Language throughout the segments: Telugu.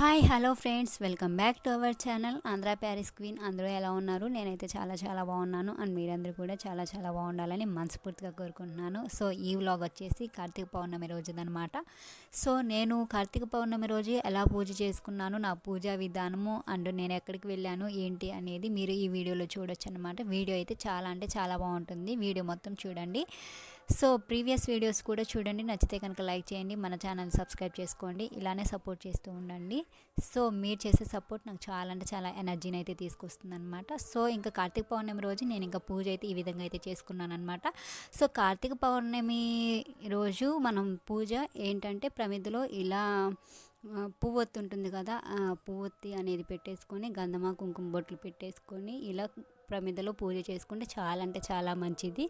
Hi hi hello friends. Welcome back to our channel. Andhra Paris queen. అందరూ ఎలా ఉన్నారు? నేనైతే చాలా చాలా బాగున్నాను. అండ్ మీరందరూ కూడా చాలా చాలా బాగుండాలని మనస్ఫూర్తిగా కోరుకుంటున్నాను. సో ఈ వ్లాగ్ వచ్చేసి కార్తీక పౌర్ణమి రోజుదనమాట సో నేను కార్తీక పౌర్ణమి రోజు ఎలా పూజ చేసుకున్నాను నా పూజా విధానము అండ్ నేను ఎక్కడికి వెళ్ళాను ఏంటి అనేది మీరు ఈ వీడియోలో చూడొచ్చు అనమాట వీడియో అయితే చాలా అంటే చాలా బాగుంటుంది. వీడియో మొత్తం చూడండి. సో ప్రీవియస్ వీడియోస్ కూడా చూడండి. నచ్చితే కనుక లైక్ చేయండి. మన ఛానల్ సబ్స్క్రైబ్ చేసుకోండి. ఇలానే సపోర్ట్ చేస్తూ ఉండండి. సో మీరు చేసే సపోర్ట్ నాకు చాలా అంటే చాలా ఎనర్జీని అయితే తీసుకొస్తుంది అనమాట సో ఇంకా కార్తీక పౌర్ణమి రోజు నేను ఇంకా పూజ అయితే ఈ విధంగా అయితే చేసుకున్నాను అనమాట సో కార్తీక పౌర్ణమి రోజు మనం పూజ ఏంటంటే ప్రమిదలో ఇలా పువ్వొత్తి ఉంటుంది కదా పువ్వొత్తి అనేది పెట్టేసుకొని గంధమ కుంకుమ బొట్లు పెట్టేసుకొని ఇలా ప్రమిదలో పూజ చేసుకుంటే చాలా అంటే చాలా మంచిది.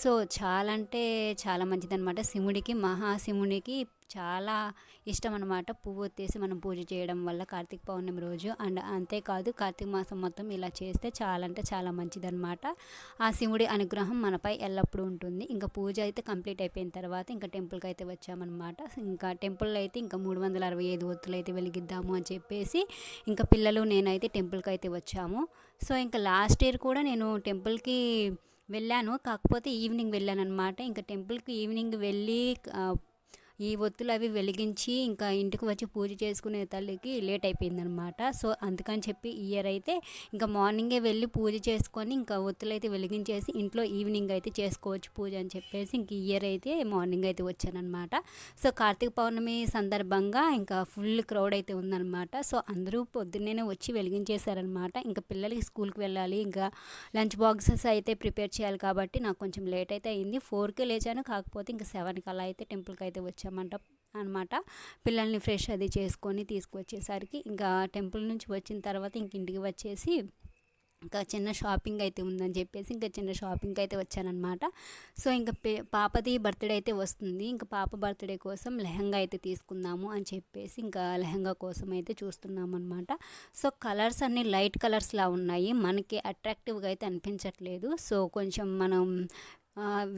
సో చాలా అంటే చాలా మంచిది అనమాట శివుడికి మహాశివునికి చాలా ఇష్టం అనమాట పువ్వు వచ్చేసి మనం పూజ చేయడం వల్ల కార్తీక పౌర్ణమి రోజు. అండ్ అంతేకాదు కార్తీక మాసం మొత్తం ఇలా చేస్తే చాలా అంటే చాలా మంచిదన్నమాట. ఆ శివుడి అనుగ్రహం మనపై ఎల్లప్పుడూ ఉంటుంది. ఇంకా పూజ అయితే కంప్లీట్ అయిపోయిన తర్వాత ఇంకా టెంపుల్కి అయితే వచ్చామన్నమాట. ఇంకా టెంపుల్లో అయితే ఇంకా మూడు వందల అరవై ఐదు ఒత్తులు అయితే వెలిగిద్దాము అని చెప్పేసి ఇంకా పిల్లలు నేనైతే టెంపుల్కి అయితే వచ్చాము. సో ఇంకా లాస్ట్ ఇయర్ కూడా నేను టెంపుల్కి వెళ్ళాను. కాకపోతే ఈవినింగ్ వెళ్ళాను అనమాట ఇంకా టెంపుల్కి ఈవినింగ్ వెళ్ళి ఈ ఒత్తులు అవి వెలిగించి ఇంకా ఇంటికి వచ్చి పూజ చేసుకునే తల్లికి లేట్ అయిపోయిందనమాట సో అందుకని చెప్పి ఈ ఇయర్ అయితే ఇంకా మార్నింగే వెళ్ళి పూజ చేసుకొని ఇంకా ఒత్తులు అయితే వెలిగించేసి ఇంట్లో ఈవినింగ్ అయితే చేసుకోవచ్చు పూజ అని చెప్పేసి ఇంక ఈ ఇయర్ అయితే మార్నింగ్ అయితే వచ్చానమాట సో కార్తీక పౌర్ణమి సందర్భంగా ఇంకా ఫుల్ క్రౌడ్ అయితే ఉందన్నమాట. సో అందరూ పొద్దున్నే వచ్చి వెలిగించేశారనమాట ఇంకా పిల్లలకి స్కూల్కి వెళ్ళాలి ఇంకా లంచ్ బాక్సెస్ అయితే ప్రిపేర్ చేయాలి కాబట్టి నాకు కొంచెం లేట్ అయితే అయింది. ఫోర్కే లేచాను కాకపోతే ఇంకా సెవెన్కి అలా అయితే టెంపుల్కి అయితే వచ్చామంట అనమాట పిల్లల్ని ఫ్రెష్ అది చేసుకొని తీసుకొచ్చేసరికి ఇంకా టెంపుల్ నుంచి వచ్చిన తర్వాత ఇంక ఇంటికి వచ్చేసి ఇంకా చిన్న షాపింగ్ అయితే ఉందని చెప్పేసి ఇంకా చిన్న షాపింగ్కి అయితే వచ్చానమాట సో ఇంకా పాపది బర్త్డే అయితే వస్తుంది. ఇంకా పాప బర్త్డే కోసం లెహంగా అయితే తీసుకుందాము అని చెప్పేసి ఇంకా లెహంగా కోసం అయితే చూస్తున్నాము అనమాట సో కలర్స్ అన్నీ లైట్ కలర్స్లా ఉన్నాయి. మనకి అట్రాక్టివ్గా అయితే అనిపించట్లేదు. సో కొంచెం మనం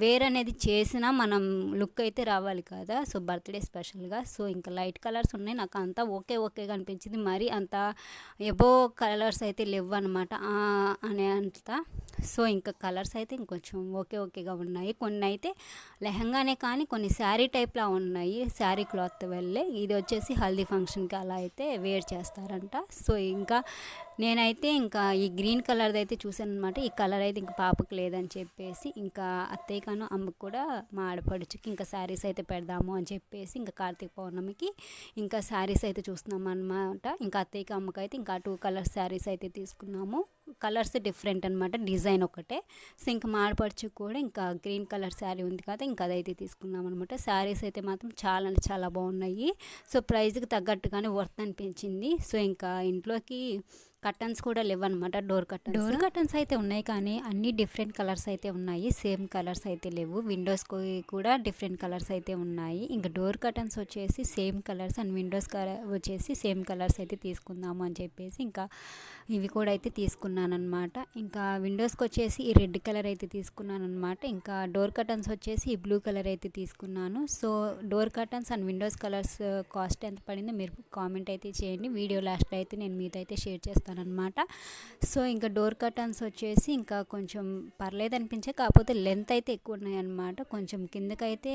వేర్ అనేది చేసినా మనం లుక్ అయితే రావాలి కదా. సో బర్త్డే స్పెషల్గా. సో ఇంకా లైట్ కలర్స్ ఉన్నాయి. నాకు అంతా ఓకే ఓకేగా అనిపించింది. మరి అంత ఎబో కలర్స్ అయితే లేవు అనమాట అనే అంత. సో ఇంకా కలర్స్ అయితే ఇంకొంచెం ఓకే ఓకేగా ఉన్నాయి. కొన్ని అయితే లెహంగానే కానీ కొన్ని శారీ టైప్లా ఉన్నాయి. శారీ క్లాత్ వెళ్ళే. ఇది వచ్చేసి హల్దీ ఫంక్షన్కి అలా అయితే వేర్ చేస్తారంట. సో ఇంకా నేనైతే ఇంకా ఈ గ్రీన్ కలర్ది అయితే చూసాను అనమాట ఈ కలర్ అయితే ఇంకా పాపకు లేదని చెప్పేసి ఇంకా అత్తయ్య కాను అమ్మకు కూడా మా ఆడపడుచుకి ఇంకా శారీస్ అయితే పెడదాము అని చెప్పేసి ఇంకా కార్తీక పౌర్ణమికి ఇంకా శారీస్ అయితే చూస్తున్నాం అనమాట ఇంకా అత్తయ్యకి అమ్మకైతే ఇంకా టూ కలర్ శారీస్ అయితే తీసుకున్నాము. కలర్స్ డిఫరెంట్ అనమాట డిజైన్ ఒకటే. సో ఇంకా మాడపడుచు కూడా ఇంకా గ్రీన్ కలర్ శారీ ఉంది కదా ఇంకా అదైతే తీసుకున్నాం అనమాట శారీస్ అయితే మాత్రం చాలా అంటే చాలా బాగున్నాయి. సో ప్రైస్కి తగ్గట్టుగానే వర్త్ అనిపించింది. సో ఇంకా ఇంట్లోకి కర్టన్స్ కూడా లేవన్నమాట డోర్ కర్టన్స్. డోర్ కర్టన్స్ అయితే ఉన్నాయి కానీ అన్ని డిఫరెంట్ కలర్స్ అయితే ఉన్నాయి. సేమ్ కలర్స్ అయితే లేవు. విండోస్కి కూడా డిఫరెంట్ కలర్స్ అయితే ఉన్నాయి. ఇంకా డోర్ కర్టన్స్ వచ్చేసి సేమ్ కలర్స్ అండ్ విండోస్ వచ్చేసి సేమ్ కలర్స్ అయితే తీసుకుందాము అని చెప్పేసి ఇంకా ఇవి కూడా అయితే తీసుకున్నాం. అనమాట ఇంకా విండోస్కి వచ్చేసి ఈ రెడ్ కలర్ అయితే తీసుకున్నాను అనమాట ఇంకా డోర్ కర్టన్స్ వచ్చేసి ఈ బ్లూ కలర్ అయితే తీసుకున్నాను. So door curtains and windows colours cost ఎంత పడిందో మీరు కామెంట్ అయితే చేయండి. వీడియో లాస్ట్లో అయితే నేను మీతో అయితే షేర్ చేస్తానమాట సో ఇంకా డోర్ కర్టన్స్ వచ్చేసి ఇంకా కొంచెం పర్లేదు అనిపించే కాకపోతే లెంత్ అయితే ఎక్కువ ఉన్నాయన్నమాట. కొంచెం కిందకైతే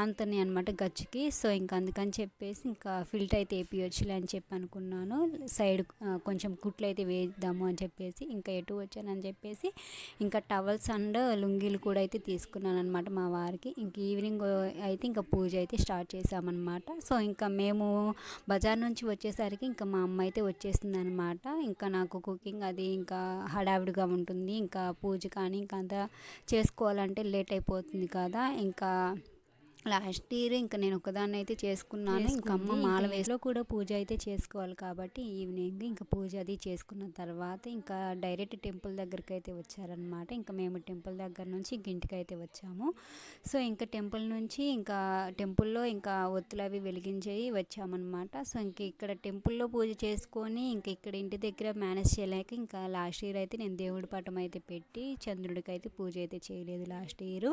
ఆంతని అనమాట గచ్చుకి. సో ఇంకా అందుకని చెప్పేసి ఇంకా ఫిల్ట్ అయితే వేపియొచ్చులే అని చెప్పి అనుకున్నాను సైడ్ కొంచెం కుట్లు అయితే వేద్దాము అని చెప్పేసి ఇంకా ఎటు వచ్చానని చెప్పేసి ఇంకా టవల్స్ అండ్ లుంగీలు కూడా అయితే తీసుకున్నాను అనమాట మా వారికి. ఇంక ఈవినింగ్ అయితే ఇంకా పూజ అయితే స్టార్ట్ చేసామన్నమాట సో ఇంకా మేము బజార్ నుంచి వచ్చేసరికి ఇంకా మా అమ్మ అయితే వచ్చేసింది అనమాట ఇంకా నాకు కుకింగ్ అది ఇంకా హడావిడిగా ఉంటుంది. ఇంకా పూజ కానీ ఇంకా అంతా చేసుకోవాలంటే లేట్ అయిపోతుంది కదా. ఇంకా లాస్ట్ ఇయర్ ఇంకా నేను ఒకదాన్ని అయితే చేసుకున్నాను. ఇంకా అమ్మ మాల వేసులో కూడా పూజ అయితే చేసుకోవాలి కాబట్టి ఈవినింగ్ ఇంకా పూజ అది చేసుకున్న తర్వాత ఇంకా డైరెక్ట్ టెంపుల్ దగ్గరికి అయితే వచ్చారనమాట ఇంకా మేము టెంపుల్ దగ్గర నుంచి ఇంక ఇంటికి అయితే వచ్చాము. సో ఇంకా టెంపుల్ నుంచి ఇంకా టెంపుల్లో ఇంకా ఒత్తులు అవి వెలిగించేవి వచ్చామన్నమాట. సో ఇంక ఇక్కడ టెంపుల్లో పూజ చేసుకొని ఇంక ఇక్కడ ఇంటి దగ్గర మేనేజ్ చేయలేక ఇంకా లాస్ట్ ఇయర్ అయితే నేను దేవుడి పటం అయితే పెట్టి చంద్రుడికి అయితే పూజ అయితే చేయలేదు లాస్ట్ ఇయర్.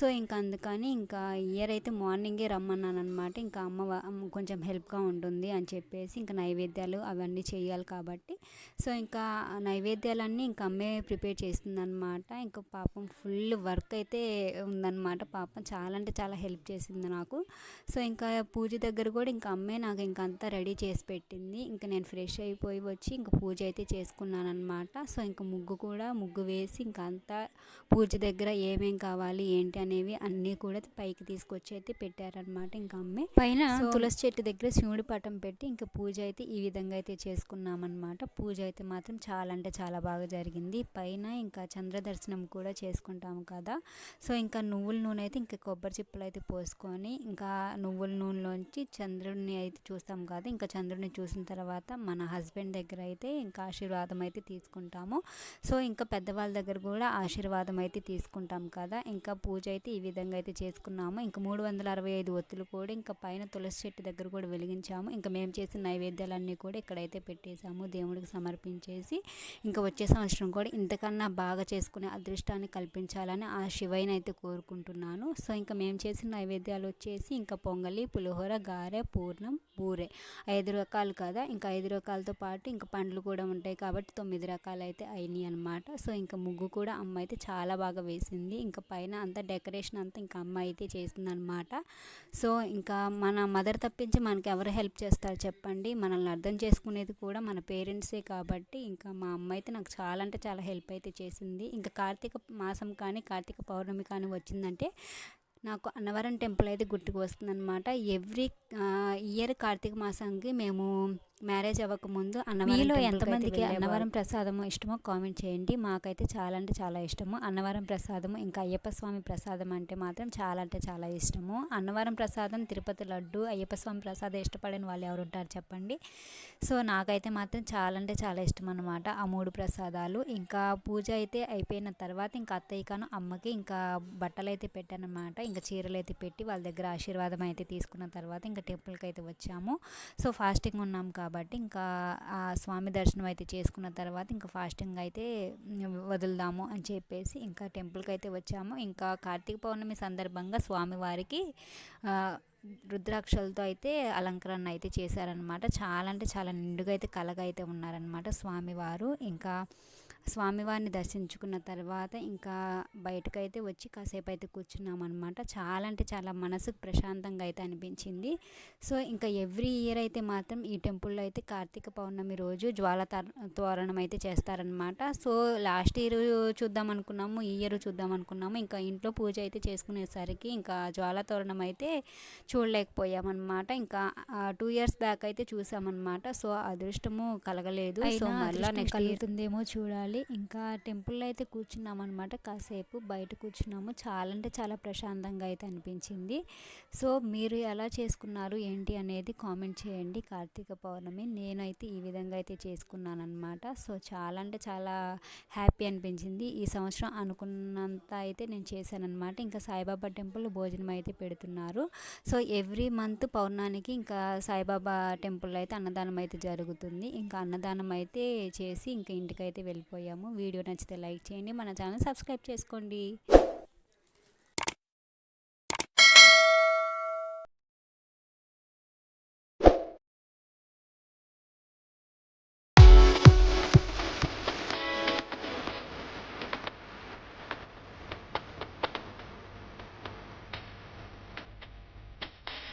సో ఇంకా అందుకని ఇంకా ఇయర్ ప్రేయర్ అయితే మార్నింగే రమ్మన్నాను అనమాట ఇంకా అమ్మ కొంచెం హెల్ప్గా ఉంటుంది అని చెప్పేసి ఇంకా నైవేద్యాలు అవన్నీ చేయాలి కాబట్టి. సో ఇంకా నైవేద్యాలన్నీ ఇంకా అమ్మే ప్రిపేర్ చేసిందనమాట ఇంకా పాపం ఫుల్ వర్క్ అయితే ఉందన్నమాట. పాపం చాలా అంటే చాలా హెల్ప్ చేసింది నాకు. సో ఇంకా పూజ దగ్గర కూడా ఇంకా అమ్మే నాకు ఇంకా అంతా రెడీ చేసి పెట్టింది. ఇంకా నేను ఫ్రెష్ అయిపోయి వచ్చి ఇంకా పూజ అయితే చేసుకున్నాను అనమాట సో ఇంకా ముగ్గు కూడా ముగ్గు వేసి ఇంకా అంతా పూజ దగ్గర ఏమేం కావాలి ఏంటి అనేవి అన్నీ కూడా పైకి తీసుకొచ్చి అయితే పెట్టారనమాట ఇంకా అమ్మే. పైన తులసి చెట్టు దగ్గర శివుడి పటం పెట్టి ఇంకా పూజ అయితే ఈ విధంగా అయితే చేసుకున్నామన్నమాట. పూజ అయితే మాత్రం చాలా అంటే చాలా బాగా జరిగింది. పైన ఇంకా చంద్ర దర్శనం కూడా చేసుకుంటాము కదా. సో ఇంకా నువ్వుల నూనె అయితే ఇంకా కొబ్బరి చిప్పలు అయితే పోసుకొని ఇంకా నువ్వుల నూనెలోంచి చంద్రుడిని అయితే చూస్తాం కదా. ఇంకా చంద్రుడిని చూసిన తర్వాత మన హస్బెండ్ దగ్గర అయితే ఇంకా ఆశీర్వాదం అయితే తీసుకుంటాము. సో ఇంకా పెద్దవాళ్ళ దగ్గర కూడా ఆశీర్వాదం అయితే తీసుకుంటాం కదా. ఇంకా పూజ అయితే ఈ విధంగా అయితే చేసుకున్నాము. ఇంకా మూడు వందల అరవై ఐదు ఒత్తులు కూడా ఇంకా పైన తులసి చెట్టు దగ్గర కూడా వెలిగించాము. ఇంకా మేము చేసిన నైవేద్యాలన్నీ కూడా ఇక్కడైతే పెట్టేశాము. దేవుడికి సమర్పించేసి ఇంకా వచ్చే సంవత్సరం కూడా ఇంతకన్నా బాగా చేసుకునే అదృష్టాన్ని కల్పించాలని ఆ శివైన అయితే కోరుకుంటున్నాను. సో ఇంకా మేము చేసిన నైవేద్యాలు వచ్చేసి ఇంకా పొంగలి పులిహోర గారె పూర్ణం బూరే. ఐదు రకాలు కదా ఇంకా ఐదు రకాలతో పాటు ఇంకా పండ్లు కూడా ఉంటాయి కాబట్టి తొమ్మిది రకాలు అయితే అయినాయి అనమాట సో ఇంకా ముగ్గు కూడా అమ్మ అయితే చాలా బాగా వేసింది. ఇంకా పైన అంతా డెకరేషన్ అంతా ఇంకా అమ్మ అయితే చేసింది అనమాట సో ఇంకా మన మదర్ తప్పించి మనకి ఎవరు హెల్ప్ చేస్తారు చెప్పండి. మనల్ని అర్థం చేసుకునేది కూడా మన పేరెంట్సే కాబట్టి ఇంకా మా అమ్మ అయితే నాకు చాలా అంటే చాలా హెల్ప్ అయితే చేసింది. ఇంకా కార్తీక మాసం కానీ కార్తీక పౌర్ణమి కానీ వచ్చిందంటే నాకు అన్నవరం టెంపుల్ అయితే గుర్తుకు వస్తుందన్నమాట. ఎవ్రీ ఇయర్ కార్తీక మాసానికి మేము మ్యారేజ్ అవ్వకముందు అన్నవరం మీలో ఎంతమందికి. అన్నవరం ప్రసాదము ఇష్టమో కామెంట్ చేయండి. మాకైతే చాలా అంటే చాలా ఇష్టము. అన్నవరం ప్రసాదము ఇంకా అయ్యప్ప స్వామి ప్రసాదం అంటే మాత్రం చాలా అంటే చాలా ఇష్టము. అన్నవరం ప్రసాదం తిరుపతి లడ్డు అయ్యప్ప స్వామి ప్రసాదం ఇష్టపడని వాళ్ళు ఎవరు ఉంటారు చెప్పండి. సో నాకైతే మాత్రం చాలా అంటే చాలా ఇష్టం అనమాట ఆ మూడు ప్రసాదాలు. ఇంకా పూజ అయితే అయిపోయిన తర్వాత ఇంకా అత్తయ్యకను అమ్మకి ఇంకా బట్టలు అయితే పెట్టానమాట ఇంకా చీరలు అయితే పెట్టి వాళ్ళ దగ్గర ఆశీర్వాదం అయితే తీసుకున్న తర్వాత ఇంకా టెంపుల్కి అయితే వచ్చాము. సో ఫాస్టింగ్ ఉన్నాం కాబట్టి కాబట్టి ఇంకా ఆ స్వామి దర్శనం అయితే చేసుకున్న తర్వాత ఇంకా ఫాస్టింగ్ అయితే వదులుదాము అని చెప్పేసి ఇంకా టెంపుల్కి అయితే వచ్చాము. ఇంకా కార్తీక పౌర్ణమి సందర్భంగా స్వామివారికి రుద్రాక్షలతో అయితే అలంకరణ అయితే చేశారనమాట చాలా అంటే చాలా నిండుగా అయితే కలగా అయితే ఉన్నారనమాట స్వామివారు. ఇంకా స్వామివారిని దర్శించుకున్న తర్వాత ఇంకా బయటకైతే వచ్చి కాసేపు అయితే కూర్చున్నాం అనమాట చాలా అంటే చాలా మనసుకు ప్రశాంతంగా అయితే అనిపించింది. సో ఇంకా ఎవ్రీ ఇయర్ అయితే మాత్రం ఈ టెంపుల్లో అయితే కార్తీక పౌర్ణమి రోజు జ్వాల తార- తోరణం అయితే చేస్తారనమాట సో లాస్ట్ ఇయర్ చూద్దాం అనుకున్నాము ఈ ఇయర్ చూద్దాం అనుకున్నాము. ఇంకా ఇంట్లో పూజ అయితే చేసుకునేసరికి ఇంకా జ్వాల తోరణం అయితే చూడలేకపోయామన్నమాట. ఇంకా టూ ఇయర్స్ బ్యాక్ అయితే చూసామన్నమాట. సో అదృష్టము కలగలేదు. సో మళ్ళీ కలుగుతుందేమో చూడాలి. ఇంకా టెంపుల్లో అయితే కూర్చున్నాం అనమాట కాసేపు బయట కూర్చున్నాము. చాలా అంటే చాలా ప్రశాంతంగా అయితే అనిపించింది. సో మీరు ఎలా చేసుకున్నారు? ఏంటి అనేది కామెంట్ చేయండి. కార్తీక పౌర్ణమి నేనైతే ఈ విధంగా అయితే చేసుకున్నాను అనమాట సో చాలా అంటే చాలా హ్యాపీ అనిపించింది. ఈ సంవత్సరం అనుకున్నంత అయితే నేను చేశానమాట ఇంకా సాయిబాబా టెంపుల్ భోజనం అయితే పెడుతున్నారు. సో ఎవ్రీ మంత్ పౌర్ణానికి ఇంకా సాయిబాబా టెంపుల్ అయితే అన్నదానం అయితే జరుగుతుంది. ఇంకా అన్నదానం అయితే చేసి ఇంకా ఇంటికైతే వెళ్ళిపోయాను. వెళ్ళిపోయాము వీడియో నచ్చితే లైక్ చేయండి. మన ఛానల్ సబ్స్క్రైబ్ చేసుకోండి.